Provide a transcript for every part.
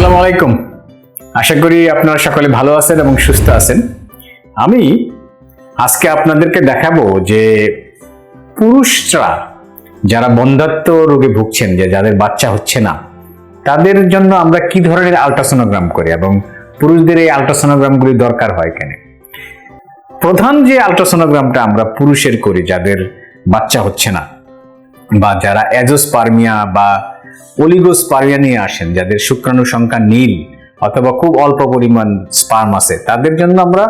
আসসালামু আলাইকুম। আশা করি আপনারা সকলে ভালো আছেন এবং সুস্থ আছেন। আমি আজকে আপনাদেরকে দেখাবো যে পুরুষরা যারা বন্ধাত্ব রোগে ভুগছেন, যে যাদের বাচ্চা হচ্ছে না, তাদের জন্য আমরা কি ধরনের আলট্রাসোনোগ্রাম করি এবং পুরুষদের এই আলট্রাসোনোগ্রামগুলি দরকার হয় কেন? প্রধান যে আলট্রাসোনোগ্রামটা আমরা পুরুষের করি, যাদের বাচ্চা হচ্ছে না, বা যারা অ্যাজোস্পার্মিয়া বা অলিগোস্পার্মিয়া নিয়ে আসেন, যাদের শুক্রাণু সংখ্যা নীল অথবা খুব অল্প পরিমাণ স্পার্ম আছে। তাদের জন্য আমরা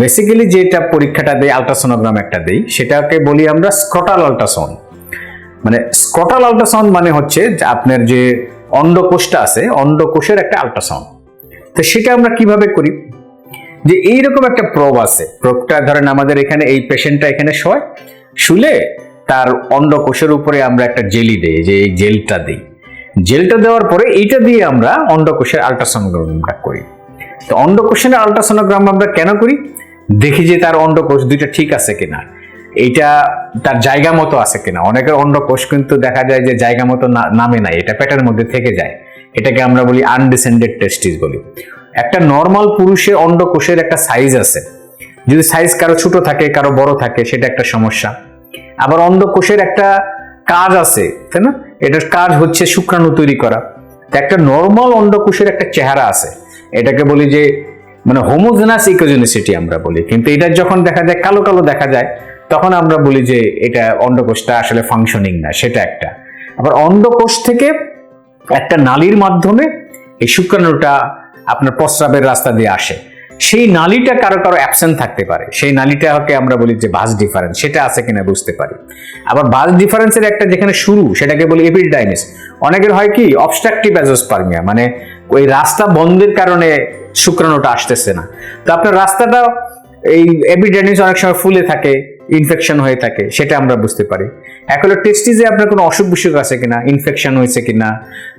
বেসিক্যালি যেটা পরীক্ষাটা দেই আলট্রাসোনোগ্রাম একটা দেই, সেটাকে বলি আমরা স্কটাল আলট্রাসাউন্ড মানে স্কটাল আলট্রাসাউন্ড মানে হচ্ছে আপনার যে অন্ডকোষটা আছে, অন্ডকোষের একটা আলট্রাসাউন্ড তো সেটা আমরা কীভাবে করি? যে এইরকম একটা প্রব আছে প্রবটা ধরেন আমাদের এখানে, এই পেশেন্টটা এখানে শোয়, শুলে তার অন্ডকোষের উপরে আমরা একটা জেলি দেই, যে এই জেলটা দিই। জেলটা দেওয়ার পরে এইটা দিয়ে আমরা অন্ডকোষের আলট্রাসোনোগ্রামটা করি। তো অন্ডকোষের আলট্রাসোনোগ্রাম আমরা কেন করি? দেখি যে তার অন্ডকোষ দুইটা ঠিক আছে কিনা। এইটা তার জায়গা মতো আছে কিনা। অনেকের অন্ডকোষ কিন্তু দেখা যায় যে জায়গা মতো নামে নাই, এটা পেটের মধ্যে থেকে যায়। এটাকে আমরা বলি আনডিসেন্ডেড টেস্টিস বলি। একটা নর্মাল পুরুষের অন্ডকোষের একটা সাইজ আছে। যদি সাইজ কারও ছোট থাকে, কারও বড় থাকে, সেটা একটা সমস্যা। আবার অন্ডকোষের একটা কাজ আছে, তাই না? এটার কাজ হচ্ছে শুক্রাণু তৈরি করা। একটা নর্মাল অন্ডকোষের একটা চেহারা আছে। এটাকে বলি যে মানে হোমোজেনাস ইকোজেনিসিটি আমরা বলি। কিন্তু এটা যখন দেখা যায়, কালো কালো দেখা যায়, তখন আমরা বলি যে, এটা অন্ডকোষটা আসলে ফাংশনিং না, সেটা একটা। আবার অন্ডকোষ থেকে একটা নালীর মাধ্যমে এই শুক্রাণুটা আপনার প্রস্রাবের রাস্তা দিয়ে আসে। সেই নালীটা কারও কারও অ্যাবসেন্ট থাকতে পারে। সেই নালীটাকে আমরা বলি যে বাস ডিফারেন্স সেটা আছে কিনা বুঝতে পারি। আবার বাস ডিফারেন্সের একটা যেখানে শুরু, সেটাকে বলি এপিডাইমিস অনেকের হয় কি অবস্ট্রাকটিভ অ্যাজোস্পার্মিয়া মানে ওই রাস্তা বন্ধের কারণে শুক্রাণুটা আসতেছে না। তো আপনার রাস্তাটা এই এপিডাইমিস অনেক সময় ফুলে থাকে ইনফেকশন হয়ে থাকে, সেটা আমরা বুঝতে পারি। এক হলো টেস্টিজে আপনার কোনো অসুখ বিসুখ আছে কিনা ইনফেকশন হয়েছে কিনা,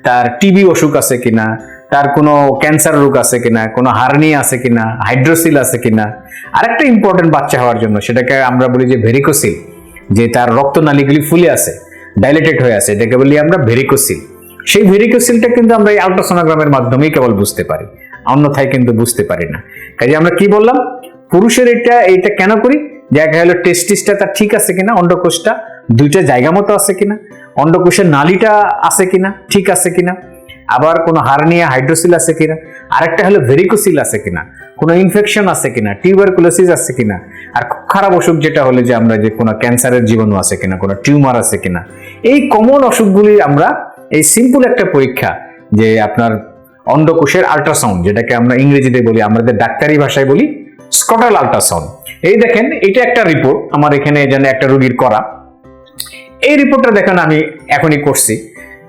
তার টিবি অসুখ আছে কিনা তার কোনো ক্যান্সার রোগ আছে কিনা, কোনো হার্নি আছে কিনা হাইড্রোসিল আছে কিনা, আরেকটা ইম্পর্টেন্ট বাচ্চা হওয়ার জন্য, সেটাকে আমরা বলি যে ভেরিকোসিল যে তার রক্তনালীগুলি ফুলে আছে ডাইলেটেড হয়ে আছে, এটাকে বলি আমরা ভেরিকোসিল সেই ভেরিকোসিলটা কিন্তু আমরা এই আলট্রাসোনোগ্রামের মাধ্যমেই কেবল বুঝতে পারি, অন্যথায় কিন্তু বুঝতে পারি না। কাজে আমরা কি বললাম? পুরুষের এটা, এইটা কেন করি? দেখা হলো টেস্টিসটা তার ঠিক আছে কিনা, অন্ডকোষটা দুইটা জায়গা মতো আছে কিনা, অন্ডকোষের নালীটা আছে কিনা, ঠিক আছে কিনা আবার কোনো হার্নিয়া হাইড্রোসিল আছে কিনা? আরেকটা হলো ভেরিকোসিল আছে কিনা? কোনো ইনফেকশন আছে কিনা? টিউবারকুলোসিস আছে কিনা? আর খুব খারাপ অসুখ যেটা হলে যে আমরা যে কোনো ক্যান্সারের জীবাণু আছে কিনা, কোনো টিউমার আছে কিনা? এই কমন অসুখগুলি আমরা এই সিম্পল একটা পরীক্ষা যে আপনার অন্ডকোষের আল্ট্রাসাউন্ড যেটাকে আমরা ইংরেজিতে বলি আমাদের ডাক্তারি ভাষায় বলি স্কটাল আল্ট্রাসাউন্ড এই দেখেন, এটা একটা রিপোর্ট আমার এখানে যেন একটা রোগীর করা। এই রিপোর্টটা দেখেন, আমি এখনই করছি।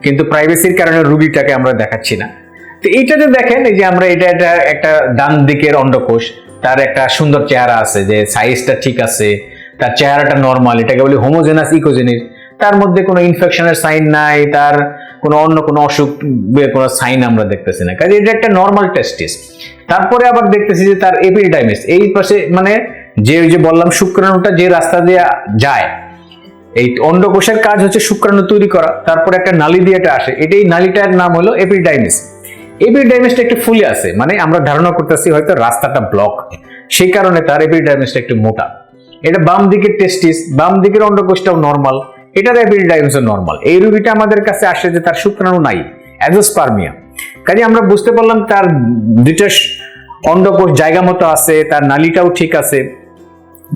কিন্তু প্রাইভেসির কারণে রুগীটাকে আমরা দেখাচ্ছি না। তো এইটাতে দেখেন, এই যে আমরা এটা একটা একটা ডান দিকের অন্ডকোষ, তার একটা সুন্দর চেহারা আছে যে সাইজটা ঠিক আছে, তার চেহারাটা নর্মাল এটাকে বলি হোমোজেনাস ইকোজেনিস তার মধ্যে কোনো ইনফেকশনের সাইন নাই, তার কোনো অন্য কোনো অসুখ কোনো সাইন আমরা দেখতেছি না। কাজে এটা একটা নর্মাল টেস্টিস তারপরে আবার দেখতেছি যে তার এপিডাইমিস এই পাশে মানে যে ওই যে বললাম শুক্রাণুটা যে রাস্তা দিয়ে যায় এই অন্ডকোষের কাজ হচ্ছে শুক্রাণু তৈরি করা, তারপর একটা নালী দিয়ে এটা আসে। এটাই নালীটার নাম হলো এপিডাইমিস এপিডাইমিসটা একটু ফুলে আছে মানে আমরা ধারণা করতেছি হয়তো রাস্তাটা ব্লক সেই কারণে তার এপিডাইমিসটা একটু মোটা। এটা বাম দিকের টেস্টিস বাম দিকের অন্ডকোষটাও নর্মাল এটার এপিডাইমিসও নর্মাল এই রোগীটা আমাদের কাছে আসে যে তার শুক্রাণু নাই অ্যাজোস্পার্মিয়া কাজে আমরা বুঝতে পারলাম তার দুইটা অন্ডকোষ জায়গা মতো আছে, তার নালীটাও ঠিক আছে,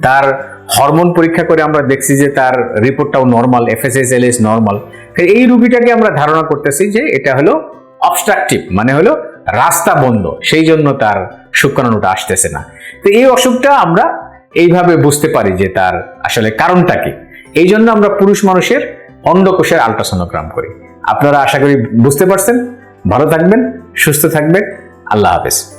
তার হরমোন পরীক্ষা করে আমরা দেখছি যে তার রিপোর্টটাও নর্মাল এফএসএসএলএস নর্মাল এই রুগীটাকে আমরা ধারণা করতেছি যে এটা হলো অবস্ট্রাকটিভ মানে হলো রাস্তা বন্ধ, সেই জন্য তার শুক্রাণুটা আসতেছে না। তো এই অসুখটা আমরা এইভাবে বুঝতে পারি যে তার আসলে কারণটা কি। এই জন্য আমরা পুরুষ মানুষের অন্ডকোষের আলট্রাসোনোগ্রাম করি। আপনারা আশা করি বুঝতে পারছেন। ভালো থাকবেন, সুস্থ থাকবেন। আল্লাহ হাফেজ।